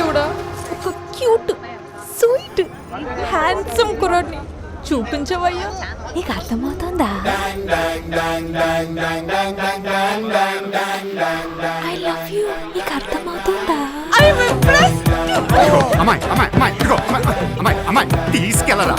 దేవుడా? ఒక cute sweet handsome కుర్రాడిని చూపించవయ్యా. నీకు అర్థమవుతుందా? ఐ లవ్ యూ నీకు అర్థమవుతుందా? అమ్మాయి అమ్మాయి అమ్మాయి ఇదిగో అమ్మాయి అమ్మాయి అమ్మాయి తీసుకెళ్ళరా?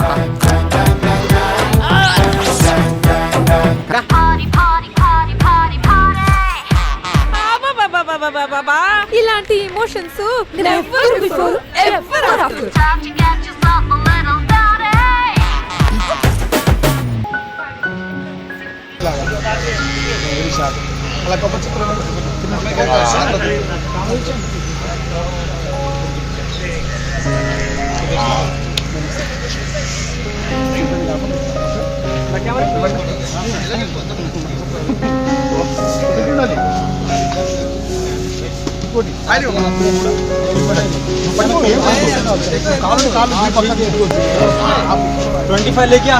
ఇంకోటి ట్వంటీ ఫైవ్ లేకే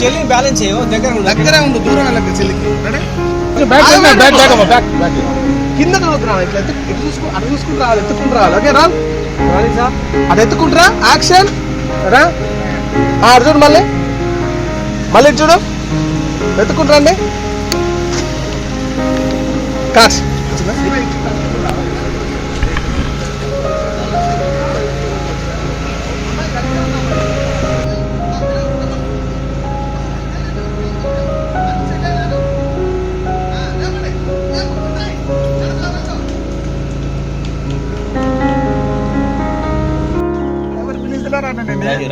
చెల్లి బ్యాలెన్స్ దగ్గర దగ్గరే ఉండు దూరం వెళ్ళక చెల్లికి back back back. Back back back కింద ఇట్లా ఎత్తు ఇటు చూసుకు అటు చూసుకుంటూ రావాలి ఎత్తుకుంటూ రావాలి ఓకే రా రాని సార్ అది ఎత్తుకుంటురా యాక్షన్ రా. ఆ, అటు చూడు మళ్ళీ. మళ్ళీ ఇటు చూడు. ఎత్తుకుంటారండి కాచ్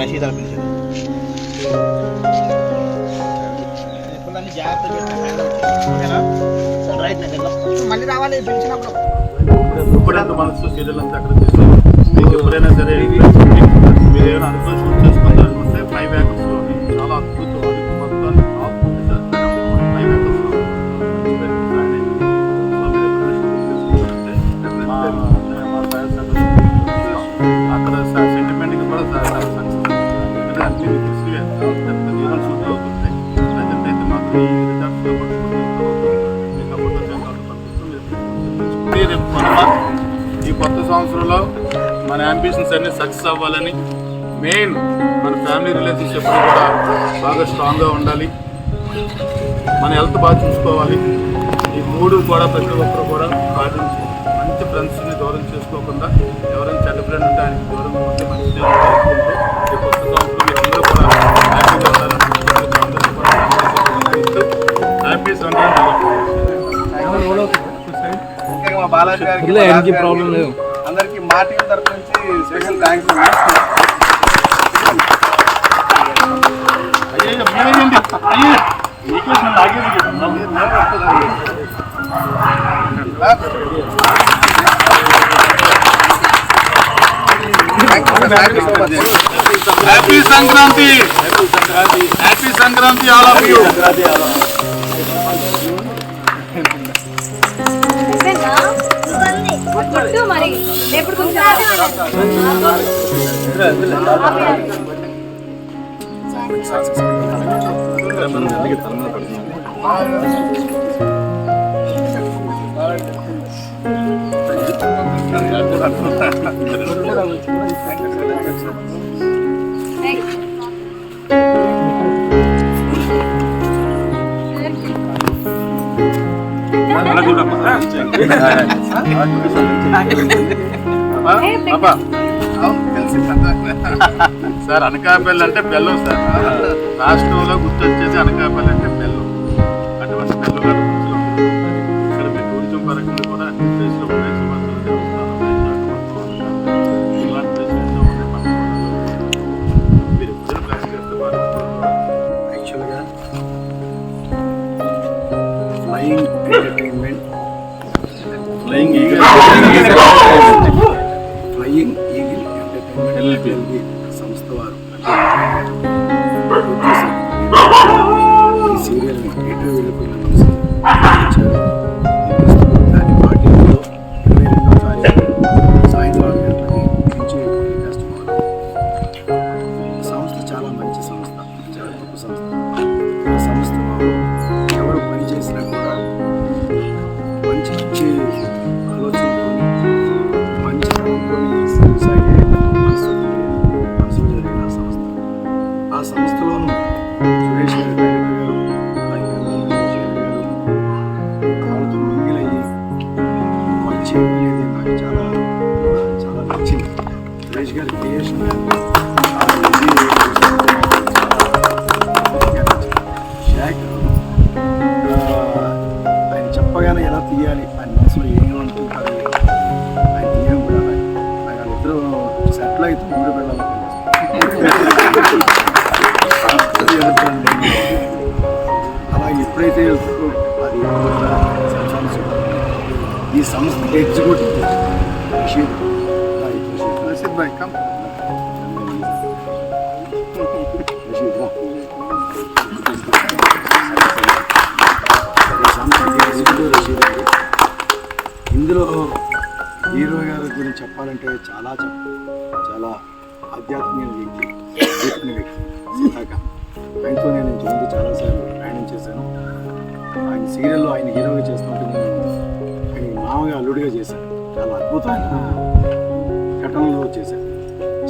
రషీద్ అని పిలిచారు మళ్ళీ రావాలి పిలిచినప్పుడు ఎప్పుడైనా మనసు అంతా అక్కడ మీకు ఎప్పుడైనా సరే మీరు ఏమైనా అనుకోవచ్చు సంవత్సరంలో మన అంబిషన్స్ అన్ని సక్సెస్ అవ్వాలని మెయిన్ మన ఫ్యామిలీ రిలేషన్స్ ఎప్పుడు కూడా బాగా స్ట్రాంగ్గా ఉండాలి. మన హెల్త్ బాగా చూసుకోవాలి. ఈ మూడు కూడా ప్రతి ఒక్కరు కూడా పాటించి మంచి ఫ్రెండ్స్ని దూరం చేసుకోకుండా ఎవరైనా చెడ్డ ఫ్రెండ్ ఉంటే ఆయనకి దూరంగా ఉంటే మంచి ఈ కొత్త సంవత్సరం కూడా హ్యాపీగా ఉండాలని హ్యాపీ బాలాజీ గారికి ప్రాబ్లం లేదు. అందరికీ మా టీం తరఫు నుంచి స్పెషల్ థ్యాంక్స్ అయ్యో మీరేంటి అయ్యో మీకే లాగేది happy Sankranti happy Sankranti all of you కొట్టు మరి ఎప్పుడు కొంచెం పాపా సార్ అనకాపల్లి అంటే బెల్లం సార్. రాష్ట్రంలో గుర్తొచ్చేది అనకాపల్లి అంటే బెల్లం. 别离 ఎగ్జిక్యూటివ్ రషీద్ రషీద్ భాయ్ కమ్ ఇందులో హీరో గారి గురించి చెప్పాలంటే చాలా చెప్ప చాలా ఆధ్యాత్మిక వ్యక్తి ఆధ్యాత్మిక వ్యక్తి సీతాకాంత్ ఆయనతో నేను ఇంతకుముందు చాలాసార్లు ప్రయాణం చేశాను. ఆయన సీరియల్లో ఆయన హీరోగా చేస్తుంటే నేను ఆయన మామగా అల్లుడిగా చేశాను చాలా అద్భుతమైన ఘటనలో చేశాను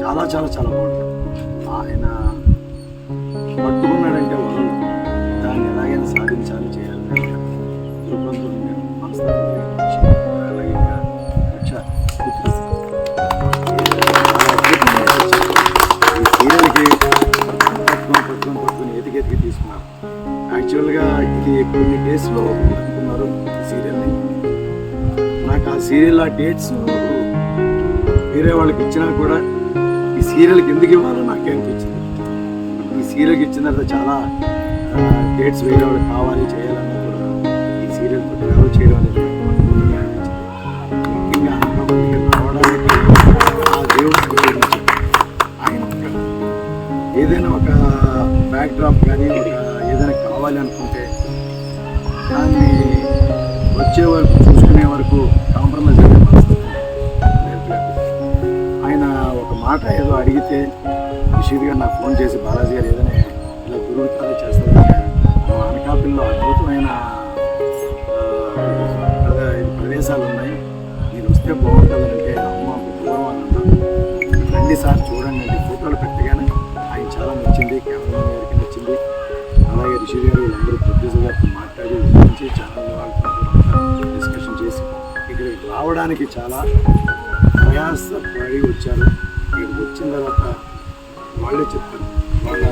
చాలా చాలా చాలా బాగుంటుంది ఆయన పట్టుకున్నాడంటే వదలడు దాన్ని ఎలాగైనా సాధించాలి చేయాలి దృక్పథంతో నేను అలాగే రక్ష సీరియల్కి పట్టుకొని పట్టుకొని పట్టుకొని తీసుకున్నారు. యాక్చువల్గా ఇది కొన్ని డేస్లో అనుకున్నారు. సీరియల్ ఆ డేట్స్ వేరే వాళ్ళకి ఇచ్చినా కూడా ఈ సీరియల్కి ఎందుకు ఇవ్వాలో నాకే అనిపించింది. ఈ సీరియల్కి ఇచ్చిన తర్వాత చాలా డేట్స్ వేరే వాళ్ళకి కావాలి చేయాలన్నా కూడా ఈ సీరియల్ ట్రావెల్ చేయడం అనేది ముఖ్యంగా రావడానికి ఆ దేవుడు ఆయన ఏదైనా ఒక బ్యాక్ డ్రాప్ కానీ ఒక ఏదైనా కావాలి అనుకుంటే దాన్ని వచ్చే వరకు రషీద్ గారు నాకు ఫోన్ చేసి బాలాజీ గారు ఏదైనా ఇలా గురువు కాలే చేస్తారు? మా అనకాపల్లిలో అద్భుతమైన ప్రదేశాలు ఉన్నాయి. మీరు వస్తే బాగుంటుందంటే అమ్మ గురువు రండి సార్ చూడండి అంటే ఫోటోలు పెట్టగానే ఆయన చాలా నచ్చింది కెమెరా గారికి నచ్చింది. అలాగే రిషి గారు వీళ్ళందరూ ప్రొడ్యూసర్ గారితో మాట్లాడి గురించి ఛానల్ వాళ్ళతో డిస్కషన్ చేసి ఇక్కడికి రావడానికి చాలా ప్రయాసపడి వచ్చారు. ఇక్కడికి వచ్చిన తర్వాత వాళ్ళే చెప్తారు వాళ్ళ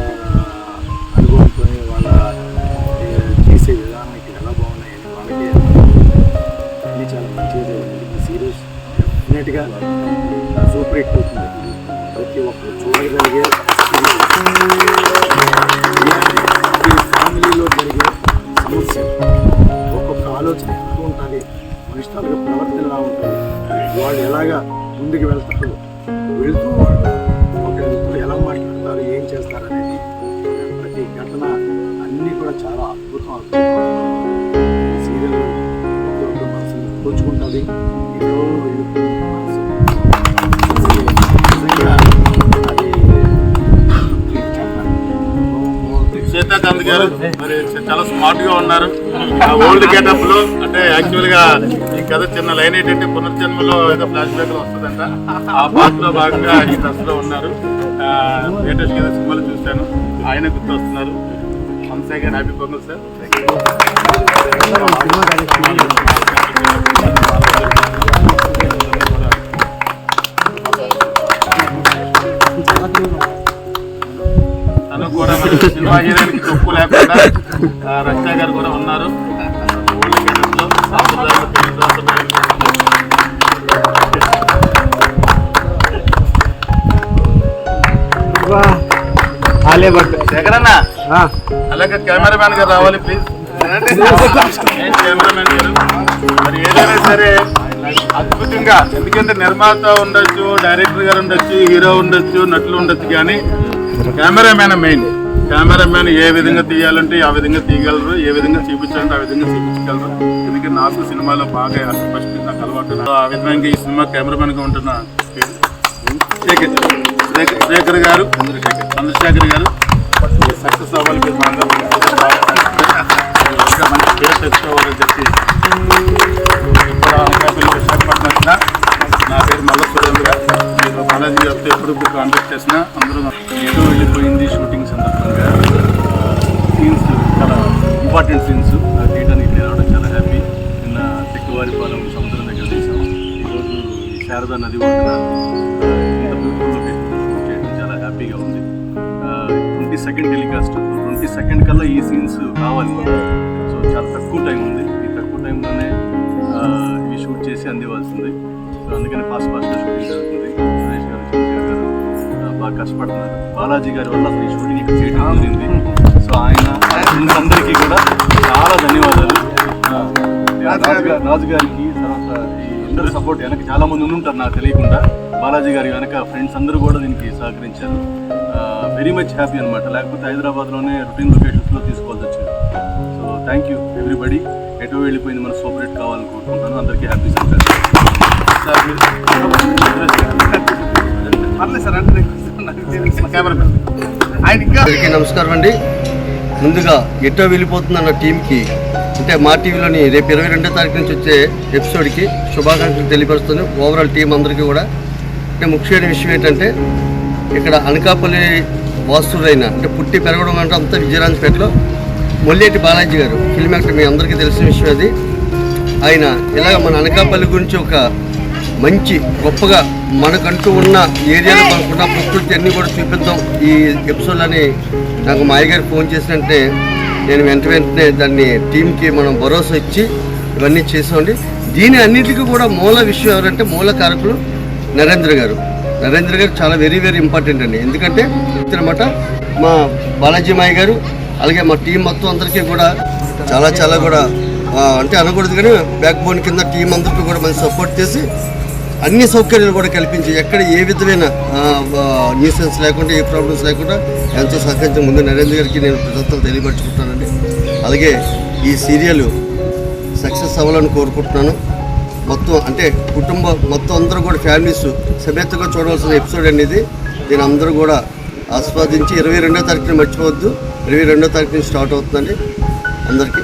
అనుభవంతో వాళ్ళ చేసే విధానం ఇక్కడ ఎలా బాగున్నాయి అని వాళ్ళకే చాలా మంచిగా జరిగింది. ఈ సీరియస్ డెఫినెట్గా సూపర్ హిట్ అవుతుంది. ప్రతి ఒక్కరు చూడగలిగే ఫ్యామిలీలో జరిగే సమస్య. ఒక్కొక్క ఆలోచన ఎలా ఉంటుంది? మనిషి తాలూకా ప్రవర్తన ఎలా ఉంటుంది? వాళ్ళు ఎలాగా ముందుకు వెళ్తారు? వెళ్తూ చాలా అద్భుతం అద్భుతం సీరియల్ ప్రతి ఒక్క మనసుని దోచుకుంటుంది ఏదో సీతాకాంత్ గారు మరి చాలా స్మార్ట్గా ఉన్నారు ఓల్డ్ గెటప్లో అంటే యాక్చువల్గా ఈ కథ చిన్న లైన్ ఏంటంటే పునర్జన్మలో ఏదో ఫ్లాష్ బ్యాక్లో వస్తుందంట. ఆ పార్ట్లో భాగంగా ఈ డ్రెస్లో ఉన్నారు లేటెస్ట్గా సినిమాలు చూశాను. ఆయన గుర్తు once again, happy happy sir. తను కూడా మరి సినిమా హీరోయిన్కి తప్పు లేకుండా ఆ, రక్షా గారు కూడా ఉన్నారు సాంప్రదాయాలు తెలుగు సాంప్రదాయాలు శేఖరన్న అలాగే కెమెరామ్యాన్ గారు రావాలి ప్లీజ్ కెమెరామ్యాన్ గారు? మరి ఏదైనా సరే అద్భుతంగా ఎందుకంటే నిర్మాత ఉండొచ్చు డైరెక్టర్ గారు ఉండొచ్చు హీరో ఉండొచ్చు నటులు ఉండొచ్చు కానీ కెమెరామ్యాన్ మెయిన్. కెమెరామ్యాన్ ఏ విధంగా తీయాలంటే ఆ విధంగా తీయగలరు ఏ విధంగా చూపించాలంటే ఆ విధంగా చూపించగలరు. ఎందుకంటే నాకు సినిమాలో బాగా ఫస్ట్ నాకు అలవాటు. ఆ విధంగా ఈ సినిమా కెమెరామ్యాన్గా ఉంటున్న శేఖర్ గారు చంద్రశేఖర్ గారు. సక్సెస్ అవ్వాలి మీరు మనందరం ఇంకా మంచి పేరు తెచ్చుకోవాలని చెప్పి ఇప్పుడు అనకాపల్లి విశాఖపట్నం వచ్చిన నా పేరు మల్ల సురేంద్ర మీరు బాలాజీ గారితో ఎప్పుడు ఇప్పుడు కాంటాక్ట్ చేసినా అందరూ ఏదో వెళ్ళిపోయింది షూటింగ్ సందర్భంగా. సీన్స్ చాలా ఇంపార్టెంట్ సీన్స్ శారదా నది ఒడ్డున ఇంత బ్యూటిఫుల్ లొకేషన్ చేయడం చాలా హ్యాపీగా ఉంది. Twenty second telecast twenty second కల్లా ఈ సీన్స్ కావాలి మనకు. సో చాలా తక్కువ టైం ఉంది. ఈ తక్కువ టైంలోనే ఆ, ఈ షూట్ చేసి అందివ్వాల్సింది. సో అందుకని ఫాస్ట్ ఫాస్ట్గా షూటింగ్ జరుగుతుంది. సురేష్ గారు చంద్రశేఖర్ గారు బాగా కష్టపడుతున్నారు. బాలాజీ గారి వల్ల అసలు ఈ షూటింగ్ ఇక్కడ చేయడం జరిగింది సో ఆయన అందరికీ కూడా చాలా ధన్యవాదాలు. ఆ, రాజు గారికి అందరూ సపోర్ట్ వెనక చాలా మంది ఉండుంటారు నాకు తెలియకుండా. బాలాజీ గారి వెనక ఫ్రెండ్స్ అందరూ కూడా దీనికి సహకరించారు. వెరీ మచ్ హ్యాపీ అనమాట లేకపోతే హైదరాబాద్లోనే రొటీన్ లొకేషన్స్లో తీసుకోవాల్సి వచ్చింది. సో థ్యాంక్ యూ ఎవ్రీబడి ఎటో వెళ్ళిపోయింది మన సూపరేట్ కావాలని కోరుకుంటున్నాను. అందరికీ హ్యాపీ సార్ పర్లేదు సార్ అంటే నమస్కారం అండి. ముందుగా ఎటో వెళ్ళిపోతుందన్న టీంకి అంటే మా టీవీలోని రేపు ఇరవై రెండో తారీఖు నుంచి వచ్చే ఎపిసోడ్కి శుభాకాంక్షలు తెలియపరుస్తుంది. ఓవరాల్ టీం అందరికీ కూడా. అంటే ముఖ్యమైన విషయం ఏంటంటే ఇక్కడ అనకాపల్లి వాస్తుడైన అంటే పుట్టి పెరగడం అంటే అంతా విజయరాజపేటలో మొల్లేటి బాలాజీ గారు ఫిల్మ్ యాక్టర్ మీ అందరికీ తెలిసిన విషయం అది. ఆయన ఇలాగ మన అనకాపల్లి గురించి ఒక మంచి గొప్పగా మనకంటూ ఉన్న ఏరియాలో మనకున్న ప్రకృతి అన్నీ కూడా చూపిద్దాం. ఈ ఎపిసోడ్ అని నాకు మా అయ్యగారు ఫోన్ చేసినంటే నేను వెంట వెంటనే దాన్ని టీంకి మనం భరోసా ఇచ్చి ఇవన్నీ చేసామండి దీని అన్నిటికీ కూడా మూల విషయం ఎవరంటే మూల కారకులు నరేంద్ర గారు. నరేంద్ర గారు చాలా వెరీ వెరీ ఇంపార్టెంట్ అండి. ఎందుకంటే అనమాట మా బాలాజీ మాయ గారు అలాగే మా టీం మొత్తం అందరికీ కూడా చాలా చాలా కూడా అంటే అనకూడదు కానీ బ్యాక్ బోన్ కింద టీం అందరికీ కూడా మంచి సపోర్ట్ చేసి అన్ని సౌకర్యాలు కూడా కల్పించి ఎక్కడ ఏ విధమైన న్యూసెన్స్ లేకుండా ఏ ప్రాబ్లమ్స్ లేకుండా ఎంతో సహకరించిన ముందు నరేంద్ర గారికి నేను కృతజ్ఞతలు తెలియపరుచుకుంటానండి. అలాగే ఈ సీరియల్ సక్సెస్ అవ్వాలని కోరుకుంటున్నాను. మొత్తం అంటే కుటుంబం మొత్తం అందరూ కూడా ఫ్యామిలీస్ సమేతంగా చూడవలసిన ఎపిసోడ్ అనేది దీని అందరూ కూడా ఆస్వాదించి ఇరవై రెండో తారీఖున మర్చిపోవద్దు. ఇరవై రెండో తారీఖున స్టార్ట్ అవుతుందండి. అందరికీ